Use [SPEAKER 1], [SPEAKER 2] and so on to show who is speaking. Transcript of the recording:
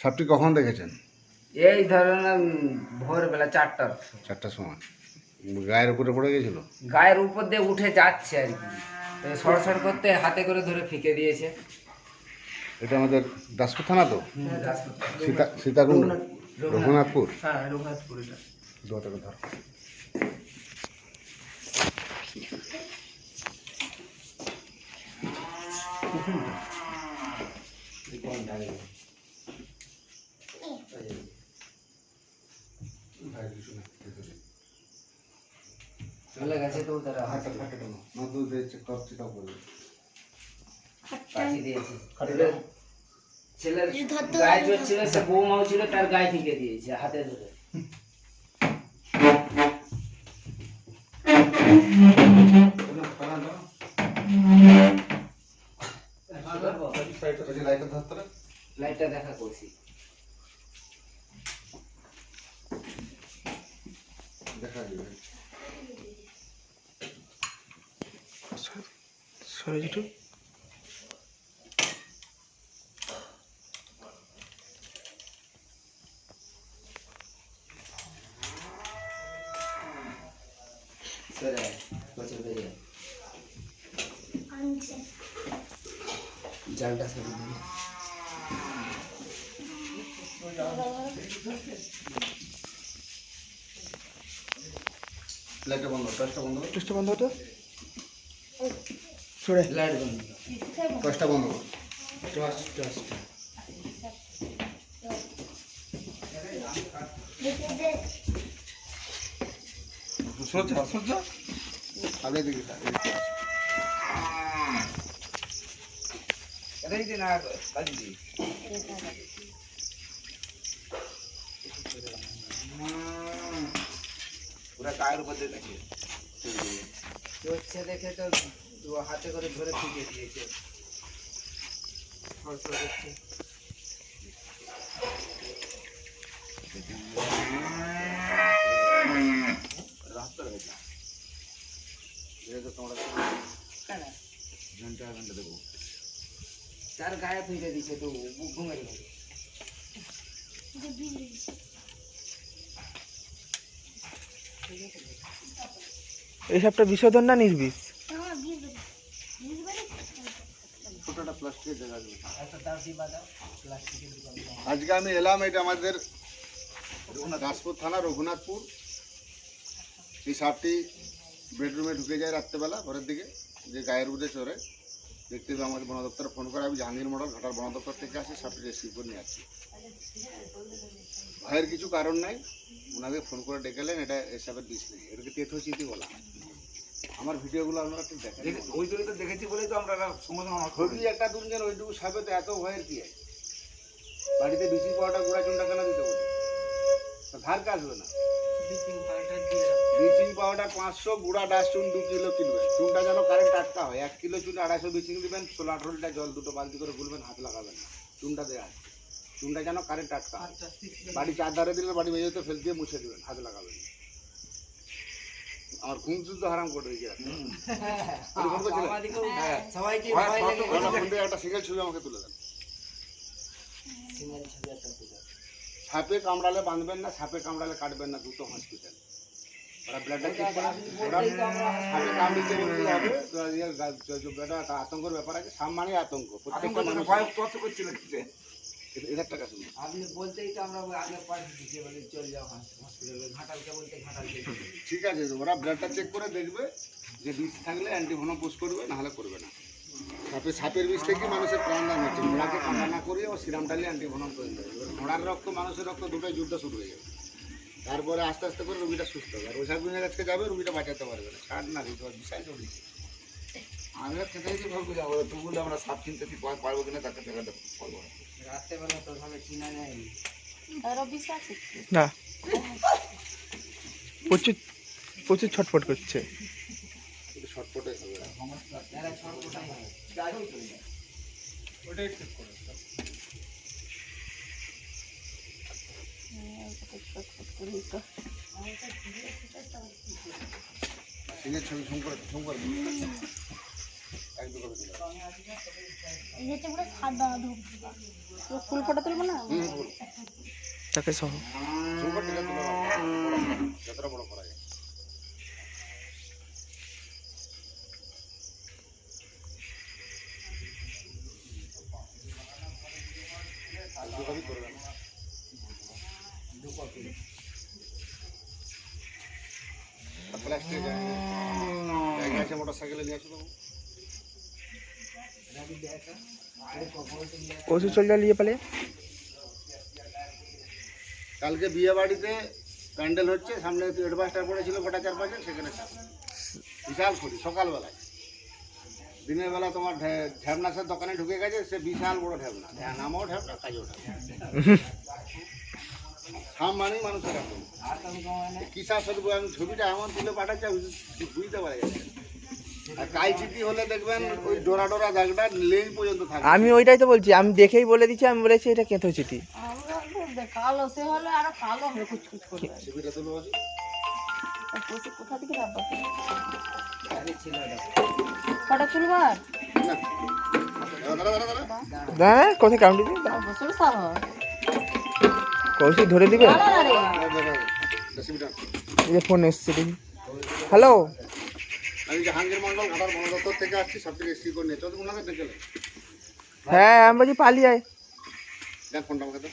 [SPEAKER 1] সাপটি কখন দেখেছেন?
[SPEAKER 2] এই ধরেন ভোরবেলা চারটার
[SPEAKER 1] চারটার সময়। গায়ের উপরে পড়ে গেছিল?
[SPEAKER 2] গায়ের উপর দিয়ে উঠে যাচ্ছে আর কি। সরসর করতে হাতে করে ধরে ফিকে দিয়েছে।
[SPEAKER 1] এটা আমাদের দাসপুর থানা তো? সীতা সীতাকুণ্ড? রঘুনাথপুর।
[SPEAKER 2] হ্যাঁ রঘুনাথপুর এটা। চলে গেছে তো তারা হাতে পাঠিয়ে দিয়েছে। ছেলের- ছেলের গায়ে ছিল সে বৌমাও ছিল তার গায়ে থেকে দিয়েছে হাতে ধরে। দেখা
[SPEAKER 1] যাবে
[SPEAKER 2] সরে বছর বেরিয়ে জালটা সরে দিবি
[SPEAKER 1] লাইটটা বন্ধ টর্চটা বন্ধ কর।
[SPEAKER 3] চেষ্টা বন্ধ হতো
[SPEAKER 2] লাইট বন্ধ
[SPEAKER 1] টর্চটা বন্ধ কর।
[SPEAKER 2] টর্চ টর্চ
[SPEAKER 1] সোজা সোজা আগে দিকে
[SPEAKER 2] এটাই দিন আর কালি দি
[SPEAKER 1] পুরা গায়ের উপর দিয়ে দেখে
[SPEAKER 2] হচ্ছে দেখে তো দু হাতে করে ধরে ফিকে দিয়েছে।
[SPEAKER 1] রাস্তা রয়েছে তোমরা? ঘণ্টা ঘণ্টা দেবো।
[SPEAKER 2] তার গায়ে ফিকে দিছে তো ঘুমের ঘরে
[SPEAKER 3] এই সাপটা বিষধর না নির্বিষ?
[SPEAKER 1] প্লাস্টিকের জায়গা দেবো
[SPEAKER 2] একটা দাসি বাজাও প্লাস্টিকের দোকান
[SPEAKER 1] আজকে আমি এলাম এটা আমাদের দাসপুর থানা রঘুনাথপুর। এই সাপটি বেডরুমে ঢুকে যায় রাত্রেবেলা ঘরের দিকে যে গায়ের উঠে চড়ে। দেখতে পেয়ে আমাদের বন দপ্তরে ফোন করে আমি জাহাঙ্গীর মডেল ঘাটার বন দপ্তর থেকে আসি সাপটি রেসিভ করে নিয়ে আসছি ভয়ের কিছু কারণ নাই ওনাকে ফোন করে ডেকেলেন এটা এসবের বিষ নেই। এটাকে তেথোচিতি বলা হয়। আমার ভিডিওগুলো আপনারা ঠিক দেখেন।
[SPEAKER 4] ওই জন্য তো দেখেছি বলেই তো আমরা সমাধান আমার
[SPEAKER 1] একটা দুজন ওইটুকু সাপে তো এত ভয়ের কি আছে? বাড়িতে বেশি পাওয়াটা গুঁড়া চুনটা কেন দিতে বলে? ধার কাজবে না।
[SPEAKER 2] ব্লিচিং পাউডার
[SPEAKER 1] পাঁচশো গুঁড়া ডাস চুন দু কিলো কিনবেন। চুনটা যেন কারেন্ট টাটকা হয়। এক কিলো চুন আড়াইশো ব্লিচিং দিবেন ষোলো আঠারো জল দুটো বালতি করে গুলবেন হাত লাগাবেন না। চুনটা দেওয়া আছে। চুনটা যেন কারেন্ট টাটকা হয়। বাড়ি চার ধারে দিলে বাড়ি মেঝেতে ফেল দিয়ে মুছে দিবেন হাত লাগাবেন না। আমার ঘুম শুদ্ধ হারাম করে রেখে ফোন দিয়ে একটা সিঙ্গেল ছবি আমাকে তুলে দেন
[SPEAKER 2] সিঙ্গেল ছবি একটা তুলে।
[SPEAKER 1] সাপে কামড়ালে বাঁধবেন না সাপে কামড়ালে কাটবেন না দুটো হসপিটাল ওরা ব্লাডটা চেক করে ওরা সাপে কামড়িতে বলতে হবে তো ইয়ে আতঙ্কের ব্যাপার আছে সাপ মানে আতঙ্ক প্রত্যেকটা
[SPEAKER 4] জন্য
[SPEAKER 1] মানুষ
[SPEAKER 4] কত করছিল
[SPEAKER 1] এদের টাকা শুনুন
[SPEAKER 2] আপনি বলতেই তো আমরা আগে পাঠিয়ে দিচ্ছি চল যাও হসপিটালে ঘাটালকে বলতে ঘাটালকে
[SPEAKER 1] ঠিক আছে ওরা ব্লাডটা চেক করে দেখবে যে বিষ থাকলে অ্যান্টিভেনম পুশ করবে নাহলে করবে না। সাপে সাপের বিষ থেকে মানুষের প্রাণ দান হচ্ছে। ঘোড়াকে কামড়া না করিয়ে ও সিরাম ডালিয়ে অ্যান্টিভেনম করে দেবে এবার ঘোড়ার রক্ত মানুষের রক্ত দুটোই যুদ্ধ শুরু হয়ে যাবে তারপরে আস্তে আস্তে করে রুগীটা সুস্থ হবে আর ওঝা গুঞ্জের কাছে যাবে রুগীটা বাঁচাতে পারবে না। ছাড় না দিতে পারবে বিশাল চল্লিশ
[SPEAKER 4] আমরা খেতে খেতে ভাববো যাব। তবু বলে আমরা সাপ কিনতে পারব কিনা তাকে দেখাতে পারব না।
[SPEAKER 2] রাত্রেবেলা তো ভাবে চিনা নেই।
[SPEAKER 3] না। প্রচুর প্রচুর ছটফট করছে।
[SPEAKER 1] একটু শর্টপটে হবে
[SPEAKER 2] এরা ছটফটাই হয়
[SPEAKER 1] সিংহের ছবি ঝুম করে ঝুম করে এক দু কপি তুলে দাও।
[SPEAKER 5] এই হচ্ছে পুরো সাদা ধূপ ফুল ফটো তুলবো না
[SPEAKER 1] হুম বল
[SPEAKER 3] তাকে সহ
[SPEAKER 1] সুন্দর টিকা তুলে দাও। যতটা বড় করা যায় প্লাস্টিক জায়গা আছে মোটর সাইকেলে নিয়ে আসো
[SPEAKER 3] কৌশি চল যা পালে?
[SPEAKER 1] কালকে বিয়ে বাড়িতে প্যান্ডেল হচ্ছে সামনে অ্যাডভান্সটা পড়েছিল গোটা চার পাঁচে সেখানে। বিশাল করি সকালবেলায়। দিনের বেলা তোমার ঢ্যাবনাসের দোকানে ঢুকে গেছে সে বিশাল বড় ঢ্যাবনা। হ্যাঁ নামও ঢ্যাবনা কাজও ঢ্যাবনা। সাম মানেই মানুষের এখন কিসা সরবো আমি ছবিটা এমন তুলে পাঠাচ্ছি বুঝতে পারা যাচ্ছে আর কাই চিঠি হলে দেখবেন ওই ডোরা ডোরা দাগটা পর্যন্ত থাকে।
[SPEAKER 3] আমি ওইটাই তো বলছি আমি দেখেই বলে দিচ্ছি আমি বলেছি এটা কেঁথো চিঠি। হ্যাঁ কোথায় কাউন্ট দিবি
[SPEAKER 5] বছর সাল হয়
[SPEAKER 3] কৌশি ধরে দিবে
[SPEAKER 1] রেসিপিটা
[SPEAKER 3] এই যে ফোন এসছে দেখি। হ্যালো
[SPEAKER 1] আমি জাহাঙ্গীর মন্ডল ঘাটার বন দপ্তর থেকে আসছি সব থেকে স্ত্রী করে নিয়ে চোদ্দ ওনাকে ডেকে
[SPEAKER 3] হ্যাঁ আমি বলছি পালিয়ে আয়।
[SPEAKER 1] দেখ ফোনটা আমাকে দাও